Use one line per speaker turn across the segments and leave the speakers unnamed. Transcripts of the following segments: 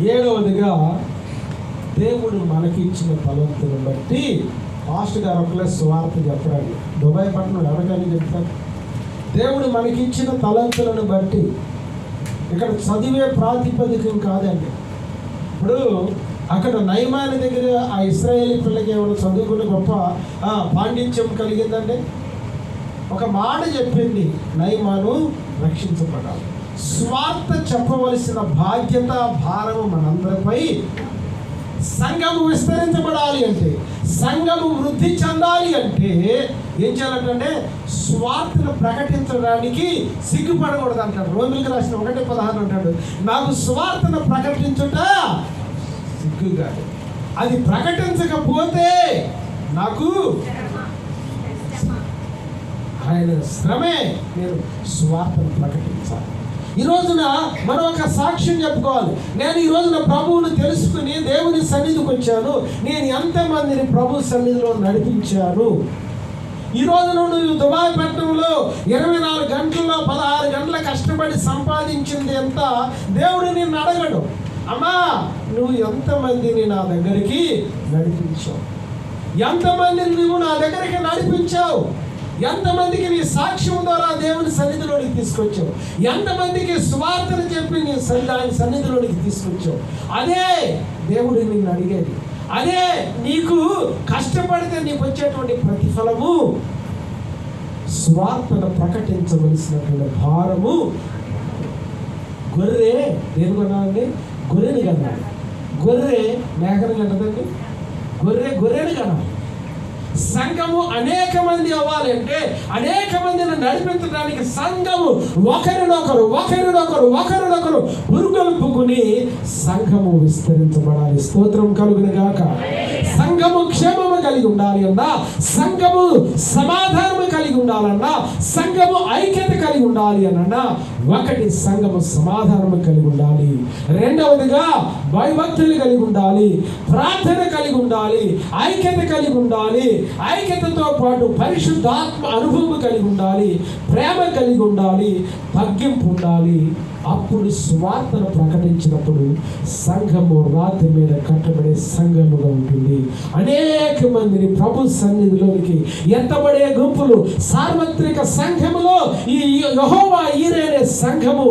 ఏడవదిగా దేవుడు మనకి ఇచ్చిన బట్టి మాస్టర్ గారు ఒకలే స్వార్థ చెప్పడానికి దుబాయ్ పట్టణం ఎవరికైనా చెప్తారు? దేవుడు మనకి ఇచ్చిన తలంతులను బట్టి. ఇక్కడ చదివే ప్రాతిపదికం కాదండి. ఇప్పుడు అక్కడ నయమాని దగ్గర ఆ ఇస్రాయేలీ పిల్లకి ఏమైనా చదువుకునే గొప్ప పాండిత్యం కలిగిందండి? ఒక మాట చెప్పింది నయమాను రక్షించబడాలి. స్వార్థ చెప్పవలసిన బాధ్యత భారము మనందరిపై సంఘము విస్తరించబడాలి అంటే సంఘము వృద్ధి చెందాలి అంటే ఏం చేయాలంటే స్వార్థను ప్రకటించడానికి సిగ్గుపడకూడదు అంటాడు. రోమిలికి రాసిన ఒకటి పదహారు అంటాడు నాకు స్వార్థను ప్రకటించుట సిగ్గు కాదు అది ప్రకటించకపోతే నాకు ఆయన శ్రమే నేను స్వార్థను ప్రకటించాలి. ఈ రోజున మనం ఒక సాక్ష్యం చెప్పుకోవాలి. నేను ఈ రోజున ప్రభువును తెలుసుకుని దేవుని సన్నిధికి వచ్చాను. నేను ఎంతమందిని ప్రభు సన్నిధిలో నడిపించాను? ఈ రోజున నువ్వు దుబాయ్ పట్టణంలో ఇరవై నాలుగు గంటల్లో పదహారు గంటల కష్టపడి సంపాదించింది ఎంత? దేవుడు నిన్ను అడగడు. అమ్మా నువ్వు ఎంతమందిని నా దగ్గరికి నడిపించావు? ఎంతమందిని నువ్వు నా దగ్గరికి నడిపించావు? ఎంతమందికి నీ సాక్ష్యం ద్వారా దేవుని సన్నిధిలోనికి తీసుకొచ్చావు? ఎంతమందికి స్వార్థను చెప్పి నీ సన్నిధి ఆయన సన్నిధిలోనికి తీసుకొచ్చావు? అదే దేవుడు నిన్ను అడిగేది. అదే నీకు కష్టపడితే నీకు వచ్చేటువంటి ప్రతిఫలము. స్వార్థను ప్రకటించవలసినటువంటి భారము. గొర్రె దేని కొనాలండి గొర్రెని కన్నాడు. గొర్రె మేకను కన్నదండి గొర్రె గొర్రెని కనాలి సంఘము అనేక మంది అవ్వాలి అంటే అనేక మందిని నడిపించడానికి సంఘము ఒకరినొకరు ఒకరినొకరు ఒకరినొకరు పురుగొల్పుకుని సంఘము విస్తరించబడాలి. స్తోత్రం కలుగును గాక సంఘము క్షేమము కలిగి ఉండాలి అన్నా సంఘము సమాధానము కలిగి ఉండాలన్నా సంఘము ఐక్యత కలిగి ఉండాలి అన్నా ఒకటి సంఘము సమాధానము కలిగి ఉండాలి. రెండవదిగా భయభక్తులు కలిగి ఉండాలి ప్రార్థన కలిగి ఉండాలి ఐక్యత కలిగి ఉండాలి ఐక్యతతో పాటు పరిశుద్ధాత్మ అనుభవం కలిగి ఉండాలి ప్రేమ కలిగి ఉండాలి తగ్గింపు ఉండాలి. అప్పుడు స్వార్థను ప్రకటించినప్పుడు సంఘము రాతి మీద కట్టబడి సంఘముగా ఉంటుంది. అనేక మందిని ప్రభు సన్నిధిలోనికి ఎత్తబడే గుంపులు సార్వత్రిక సంఘములో ఈ యహోవా ఈరేనే సంఘము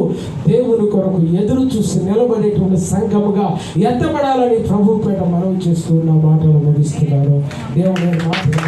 దేవుని కొరకు ఎదురు చూసి నిలబడేటువంటి సంఘముగా ఎత్తబడాలని ప్రభు పేట మనవి చేస్తున్న మాటలు ముగిస్తున్నాను. దేవుని మాటలు